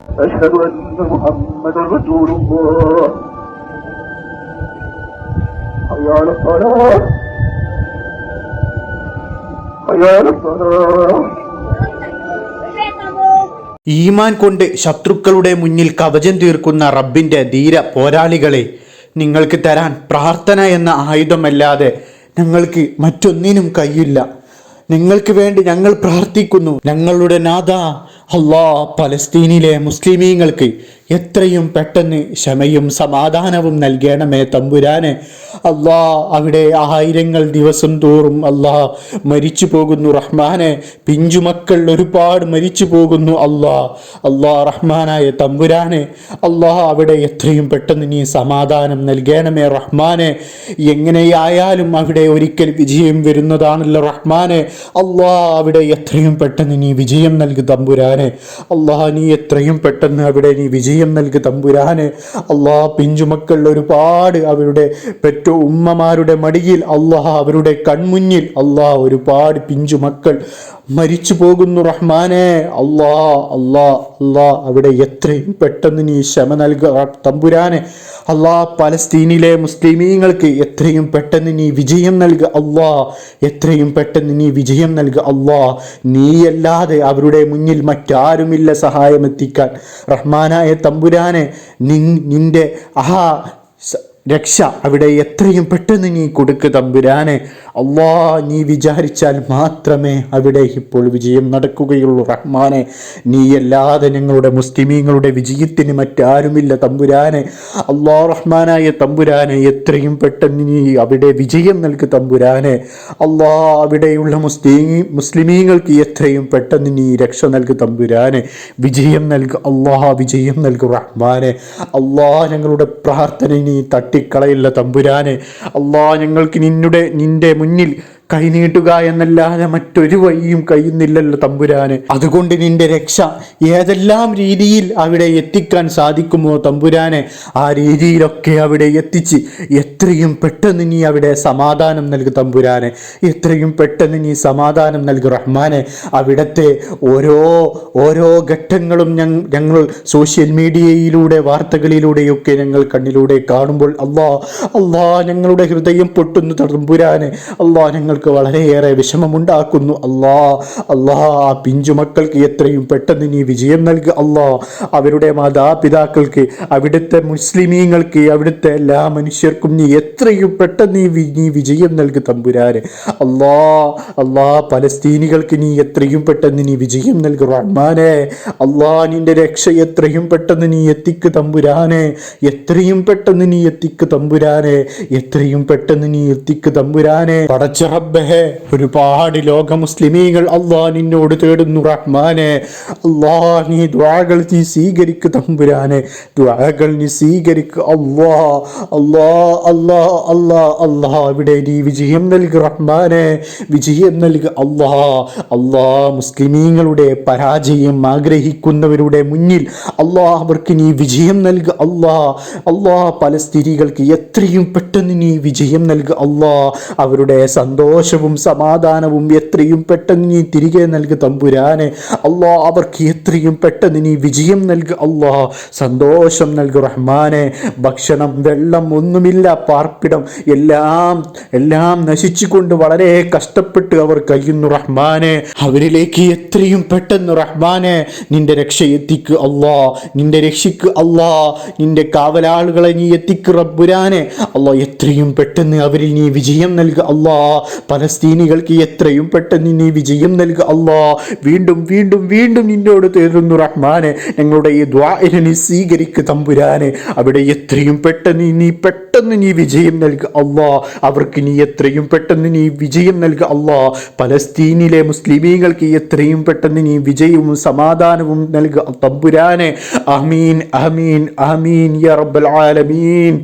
أشهد أن محمدا رسول الله حي على الصلاة حي على الصلاة ഈമാൻ കൊണ്ട് ശത്രുക്കളുടെ മുന്നിൽ കവചം തീർക്കുന്ന റബ്ബിന്റെ ധീര പോരാളികളെ നിങ്ങൾക്ക് തരാൻ പ്രാർത്ഥന എന്ന ആയുധമല്ലാതെ ഞങ്ങൾക്ക് മറ്റൊന്നിനും കഴിയില്ല നിങ്ങൾക്ക് വേണ്ടി ഞങ്ങൾ പ്രാർത്ഥിക്കുന്നു ഞങ്ങളുടെ നാഥ അള്ളാ പലസ്തീനിലെ മുസ്ലിമീങ്ങൾക്ക് എത്രയും പെട്ടെന്ന് ക്ഷമയും സമാധാനവും നൽകണമേ തമ്പുരാനെ. അള്ളാ അവിടെ ആയിരങ്ങൾ ദിവസം തോറും അള്ളാ മരിച്ചു പോകുന്നു. റഹ്മാനെ പിഞ്ചുമക്കൾ ഒരുപാട് മരിച്ചു പോകുന്നു. അള്ളാ അള്ളാ റഹ്മാനായ തമ്പുരാനെ അള്ളാ അവിടെ എത്രയും പെട്ടെന്ന് നീ സമാധാനം നൽകണമേ റഹ്മാനെ. എങ്ങനെയായാലും അവിടെ ഒരിക്കൽ വിജയം വരുന്നതാണല്ലോ റഹ്മാനെ. അള്ളാ അവിടെ എത്രയും പെട്ടെന്ന് നീ വിജയം നൽകു തമ്പുരാനെ. അള്ളാ നീ എത്രയും പെട്ടെന്ന് അവിടെ നീ വിജയം നൽകു തമ്പുരാനെ. അള്ളാ പിഞ്ചുമക്കൾ ഒരുപാട് അവരുടെ പെറ്റോ ഉമ്മമാരുടെ മടിയിൽ അള്ളാഹ അവരുടെ കൺമുന്നിൽ അള്ളാഹ ഒരുപാട് പിഞ്ചു മക്കൾ മരിച്ചു പോകുന്നു റഹ്മാനെ. അള്ളാ അള്ളാ അള്ളാ അവിടെ എത്രയും പെട്ടെന്ന് നീ ക്ഷമ നൽകുക തമ്പുരാനെ. അള്ളാ പലസ്തീനിലെ മുസ്ലിമീങ്ങൾക്ക് എത്രയും പെട്ടെന്ന് നീ വിജയം നൽകുക അള്ളാ എത്രയും പെട്ടെന്ന് നീ വിജയം നൽകുക അള്ളാ നീയല്ലാതെ അവരുടെ മുന്നിൽ മറ്റാരുമില്ല സഹായം എത്തിക്കാൻ റഹ്മാനായ തമ്പുരാനെ നിൻ നിന്റെ ആ രക്ഷ അവിടെ എത്രയും പെട്ടെന്ന് നീ കൊടുക്ക് തമ്പുരാനെ. അള്ളാ നീ വിചാരിച്ചാൽ മാത്രമേ അവിടെ ഇപ്പോൾ വിജയം നടക്കുകയുള്ളൂ റഹ്മാനെ. നീയല്ലാതെ ഞങ്ങളുടെ മുസ്ലിമീങ്ങളുടെ വിജയത്തിന് മറ്റാരുമില്ല തമ്പുരാനെ. അള്ളാ റഹ്മാനായ തമ്പുരാനെ എത്രയും പെട്ടെന്ന് നീ അവിടെ വിജയം നൽകു തമ്പുരാനെ. അള്ളാ അവിടെയുള്ള മുസ്ലിമീ മുസ്ലിമീങ്ങൾക്ക് എത്രയും പെട്ടെന്ന് നീ രക്ഷ നൽകു തമ്പുരാനെ. വിജയം നൽകു അള്ളാ വിജയം നൽകു റഹ്മാനെ. അള്ളാ ഞങ്ങളുടെ പ്രാർത്ഥന നീ തട്ടിക്കളയില്ല തമ്പുരാനെ. അള്ളാ ഞങ്ങൾക്ക് നിന്നുടെ നിന്റെ മുന്നിൽ കൈനീട്ടുക എന്നല്ലാതെ മറ്റൊരു വഴിയും കഴിയുന്നില്ലല്ലോ തമ്പുരാന്. അതുകൊണ്ട് നിന്റെ രക്ഷ ഏതെല്ലാം രീതിയിൽ അവിടെ എത്തിക്കാൻ സാധിക്കുമോ തമ്പുരാനെ? ആ രീതിയിലൊക്കെ അവിടെ എത്തിച്ച് എത്രയും പെട്ടെന്ന് നീ അവിടെ സമാധാനം നൽകു തമ്പുരാനെ. എത്രയും പെട്ടെന്ന് നീ സമാധാനം നൽകു റഹ്മാനെ. അവിടത്തെ ഓരോ ഓരോ ഘട്ടങ്ങളും ഞങ്ങൾ ഞങ്ങൾ സോഷ്യൽ മീഡിയയിലൂടെ വാർത്തകളിലൂടെയൊക്കെ ഞങ്ങൾ കണ്ണിലൂടെ കാണുമ്പോൾ അള്ളാ അള്ളാ ഞങ്ങളുടെ ഹൃദയം പൊട്ടുന്നു തമ്പുരാനെ. അള്ളാ ഞങ്ങൾക്ക് വളരെയേറെ വിഷമമുണ്ടാക്കുന്നു. അല്ലാ അല്ലാ ആ പിഞ്ചുമക്കൾക്ക് എത്രയും പെട്ടെന്ന് നീ വിജയം നൽകുക അല്ലാ അവരുടെ മാതാപിതാക്കൾക്ക് അവിടുത്തെ മുസ്ലിമീങ്ങൾക്ക് അവിടുത്തെ എല്ലാ മനുഷ്യർക്കും നീ എത്രയും പെട്ടെന്ന് നീ വിജയം നൽകു തമ്പുരാരെ അല്ലാ അല്ലാ പലസ്തീനികൾക്ക് നീ എത്രയും പെട്ടെന്ന് നീ വിജയം നൽകു റഹ്മാനെ. അള്ളാ നിന്റെ രക്ഷ എത്രയും പെട്ടെന്ന് നീ എത്തിക്ക് തമ്പുരാനെ. എത്രയും പെട്ടെന്ന് നീ എത്തിക്ക് തമ്പുരാനെ. എത്രയും പെട്ടെന്ന് നീ എത്തിക്ക് തമ്പുരാനെ. പടച്ച റബ്ബേ ഒരുപാട് ലോക മുസ്ലിമീങ്ങൾ അള്ളാ നിന്നോട് തേടുന്നു റഹ്മാനെ. അള്ളാഹ് നീ ദ്വാകൾ നീ സ്വീകരിക്കു തമ്പുരാനെ. ദ്വാകൾ നീ സ്വീകരിക്കു അള്ളാ അള്ളാ അള്ളാ അള്ളാ അള്ളാ ഇവിടെ നീ വിജയം നൽകു റഹ്മാനെ. വിജയം നൽകു അള്ളാ അള്ളാ മുസ്ലിമീങ്ങളുടെ പരാജയം ആഗ്രഹിക്കുന്നവരുടെ മുന്നിൽ അള്ളാ അവർക്ക് നീ വിജയം നൽകു അള്ളാ അള്ളാ പലസ്തീനികൾക്ക് എത്രയും പെട്ടെന്ന് നീ വിജയം നൽകു അള്ളാ അവരുടെ സന്തോഷവും സമാധാനവും എത്രയും പെട്ടെന്ന് നീ തിരികെ നൽകു തമ്പുരാനെ. അള്ളാ അവർക്ക് എത്രയും പെട്ടെന്ന് നീ വിജയം നൽകു. അള്ളാ സന്തോഷം നൽകു റഹ്മാനെ. ഭക്ഷണം വെള്ളം ഒന്നുമില്ല പാർപ്പിടം എല്ലാം എല്ലാം നശിച്ചുകൊണ്ട് വളരെ കഷ്ടപ്പെട്ട് അവർ കഴിയുന്നു റഹ്മാനെ. അവരിലേക്ക് എത്രയും പെട്ടെന്ന് റഹ്മാനെ നിന്റെ രക്ഷ എത്തിക്ക് അള്ളാ നിന്റെ രക്ഷിക്ക് അള്ളാ നിന്റെ കാവലാളുകളെ നീ എത്തിക്ക് റബ്ബുരാനെ. അള്ളാ എത്രയും പെട്ടെന്ന് അവരിൽ നീ വിജയം നൽകുക അള്ളാ. പലസ്തീനികൾക്ക് എത്രയും പെട്ടെന്ന് നീ വിജയം നൽകുക അള്ളാ വീണ്ടും വീണ്ടും വീണ്ടും നിന്നോട് തേടുന്നു റഹ്മാനെ. ഞങ്ങളുടെ ഈ ദ്വാരനെ സ്വീകരിക്ക് തമ്പുരാനെ. അവിടെ എത്രയും പെട്ടെന്ന് നീ പെട്ടെന്ന് നീ വിജയം നൽകുക അള്ളാ അവർക്ക് നീ എത്രയും പെട്ടെന്ന് നീ വിജയം നൽകുക അള്ളാ പലസ്തീനിലെ മുസ്ലിമീങ്ങൾക്ക് എത്രയും പെട്ടെന്ന് നീ വിജയവും സമാധാനവും നൽകുക തമ്പുരാനെ. അമീൻ അമീൻ അമീൻ യാ റബ്ബൽ ആലമീൻ.